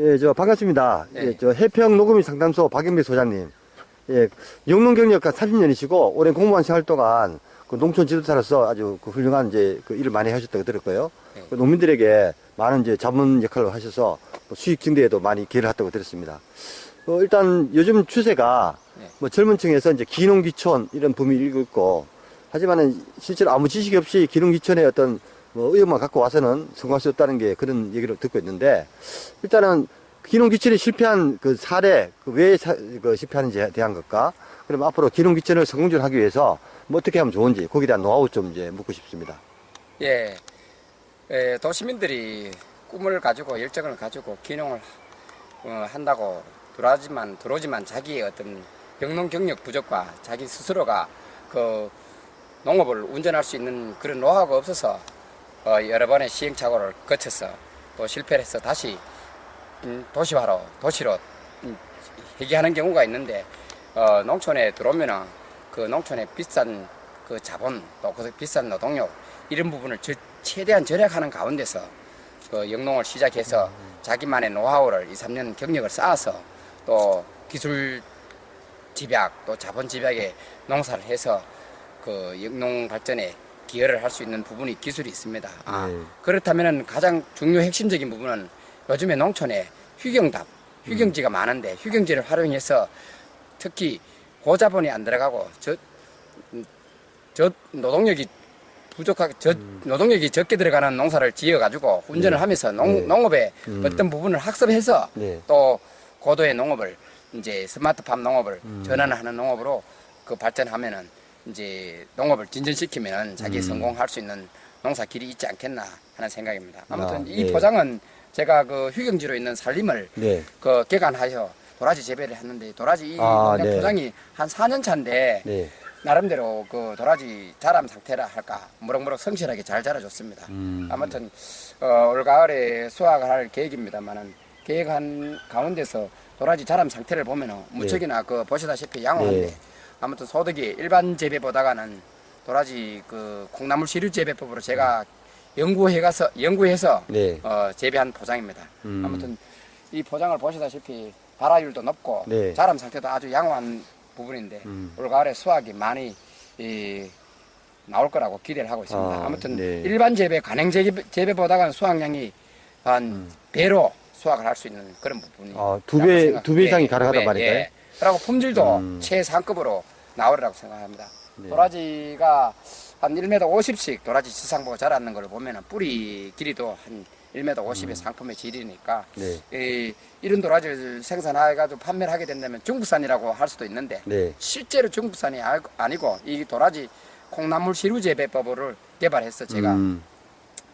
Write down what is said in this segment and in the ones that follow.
예, 저 반갑습니다. 네. 예, 저 해평 녹음이 상담소 박영배 소장님. 예, 영농 경력 한 30년이시고 오랜 공무원 생활 동안 그 농촌 지도사로서 아주 그 훌륭한 이제 그 일을 많이 하셨다고 들었고요. 네. 그 농민들에게 많은 이제 자문 역할을 하셔서 뭐 수익 증대에도 많이 기여를 했다고 들었습니다. 어, 일단 요즘 추세가 네. 뭐 젊은 층에서 이제 기농기촌 이런 붐이 일고 있고 하지만은 실제로 아무 지식 없이 기농기촌의 어떤 뭐 의욕만 갖고 와서는 성공할 수 없다는 게 그런 얘기를 듣고 있는데 일단은 기농기촌이 실패한 그 사례 그왜 그 실패하는지에 대한 것과 그럼 앞으로 기농기촌을 성공적으로 하기 위해서 뭐 어떻게 하면 좋은지 거기에 대한 노하우 좀 이제 묻고 싶습니다. 예, 예, 도시민들이 꿈을 가지고 열정을 가지고 기농을 어, 한다고 들어오지만 들어오지만 자기의 어떤 병농 경력 부족과 자기 스스로가 그 농업을 운전할 수 있는 그런 노하우가 없어서 어, 여러 번의 시행착오를 거쳐서 또 실패를 해서 다시 음, 도시화로 도시로 음, 회귀하는 경우가 있는데 어, 농촌에 들어오면은 그 농촌의 비싼 그 자본 또 그 비싼 노동력 이런 부분을 저- 최대한 절약하는 가운데서 그 영농을 시작해서 자기만의 노하우를 2, 3년 경력을 쌓아서 또 기술 집약 또 자본 집약에 농사를 해서 그 영농 발전에 기여를 할 수 있는 부분이 기술이 있습니다. 아, 네. 그렇다면은 가장 중요 핵심적인 부분은 요즘에 농촌에 휴경답, 휴경지가 많은데 휴경지를 활용해서 특히 고자본이 안 들어가고 저, 음, 저 노동력이 부족하게 저 노동력이 적게 들어가는 농사를 지어 가지고 운전을 하면서 농, 네. 농업의 음. 어떤 부분을 학습해서 네. 또 고도의 농업을 이제 스마트팜 농업을 음. 전환하는 농업으로 그 발전하면은 이제 농업을 진전시키면은 자기 음. 성공할 수 있는 농사 길이 있지 않겠나 하는 생각입니다. 아무튼 아, 이 네. 포장은 제가 그 휴경지로 있는 살림을 네. 그 개간하여 도라지 재배를 했는데 도라지 이 아, 네. 포장이 한 4년 차인데 네. 나름대로 그 도라지 자람 상태라 할까 무럭무럭 성실하게 잘 자라줬습니다. 음. 아무튼 어, 올 가을에 수확을 할 계획입니다만은 계획한 가운데서 도라지 자람 상태를 보면은 무척이나 그 보시다시피 양호한데 네. 아무튼 소득이 일반 재배보다가는 도라지 그 콩나물 시류 재배법으로 제가 연구해 가서 연구해서 네. 어, 재배한 포장입니다. 음. 아무튼 이 포장을 보시다시피 발화율도 높고 네. 자람 상태도 아주 양호한 부분인데 음. 올 가을에 수확이 많이 이, 나올 거라고 기대를 하고 있습니다. 아, 아, 무튼 네. 일반 재배, 간행 재배, 재배보다는 수확량이 한 배로 수확을 할 수 있는 그런 부분이 아, 두 배- 두 배 이상이 예, 가능하단 말인가요? 예. 그리고 품질도 음. 최상급으로 나오리라고 생각합니다. 네. 도라지가 한 1m 50씩 도라지 지상보고 자라는 걸 보면은 뿌리 길이도 한 1m 50의 상품의 질이니까 네. 이, 이런 도라지를 생산해가지고 판매를 하게 된다면 중국산이라고 할 수도 있는데 네. 실제로 중국산이 알- 아니고 이 도라지 콩나물 시루 재배법을 개발해서 제가 음.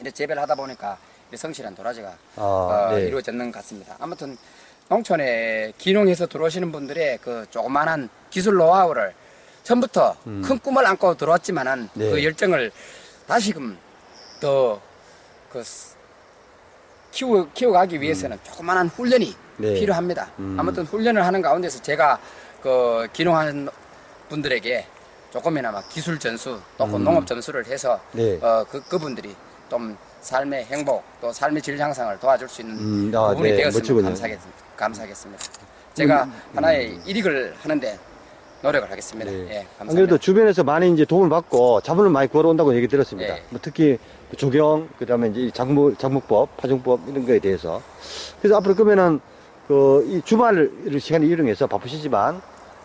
이렇게 재배를 하다 보니까 이 성실한 도라지가 아, 어, 네. 이루어졌는 것 같습니다. 아무튼 농촌에 기농해서 들어오시는 분들의 그 조그만한 기술 노하우를 처음부터 음. 큰 꿈을 안고 들어왔지만은 네. 그 열정을 다시금 더그 키워 키워가기 위해서는 조그만한 훈련이 음. 네. 필요합니다. 음. 아무튼 훈련을 하는 가운데서 제가 그 기농하는 분들에게 조금이나마 기술 전수 또그 음. 농업 전수를 해서 네. 어, 그, 그분들이 좀 삶의 행복 또 삶의 질 향상을 도와줄 수 있는 음, 아, 부분이 네, 되었으면 멋지군요. 감사하겠, 감사하겠습니다. 제가 하나의 일익을 하는데 노력을 하겠습니다. 네. 예, 감사합니다. 안 그래도 주변에서 많이 이제 도움을 받고 자본을 많이 구하러 온다고 얘기 들었습니다. 예. 뭐 특히 그 조경, 그 다음에 이제 이 작물, 작물법, 파종법 이런 거에 대해서. 그래서 앞으로 그러면은 그이 주말 시간을 이용해서 바쁘시지만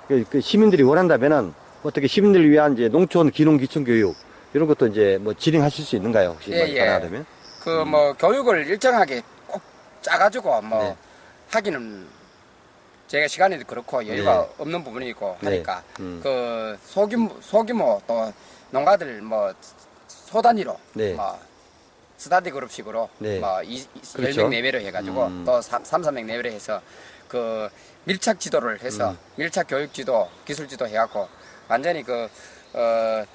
그, 그 시민들이 원한다면은 어떻게 시민들을 위한 이제 농촌 기농 기촌 교육 이런 것도 이제 뭐 진행하실 수 있는가요? 혹시 예, 예. 가능하다면? 그뭐 교육을 일정하게 꼭 짜가지고 뭐 네. 하기는 제가 시간이 그렇고 여유가 네. 없는 부분이 있고 네. 하니까 음. 그 소규모 소규모 또 농가들 뭐 소단위로 네. 뭐 스타디 그룹식으로 네. 뭐 이, 그렇죠. 10명 내외로 해가지고 음. 또 3, 3명 내외로 해서 그 밀착 지도를 해서 음. 밀착 교육 지도 기술 지도 해갖고 완전히 그 어,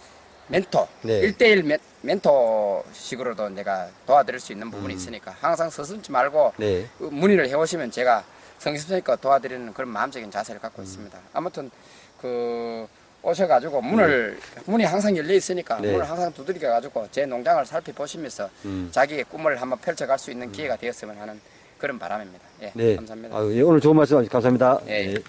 멘토 네. 일대일 멘, 멘토식으로도 내가 도와드릴 수 있는 부분이 있으니까 항상 서슴지 말고 네. 그 문의를 해오시면 제가 성심성의껏 도와드리는 그런 마음적인 자세를 갖고 음. 있습니다. 아무튼 그 오셔가지고 문을 문이 항상 열려 있으니까 네. 문을 항상 두드려 가지고 제 농장을 살펴보시면서 음. 자기의 꿈을 한번 펼쳐갈 수 있는 기회가 되었으면 하는 그런 바람입니다. 예, 네. 감사합니다. 아유, 예, 오늘 좋은 말씀 감사합니다. 예, 예. 예.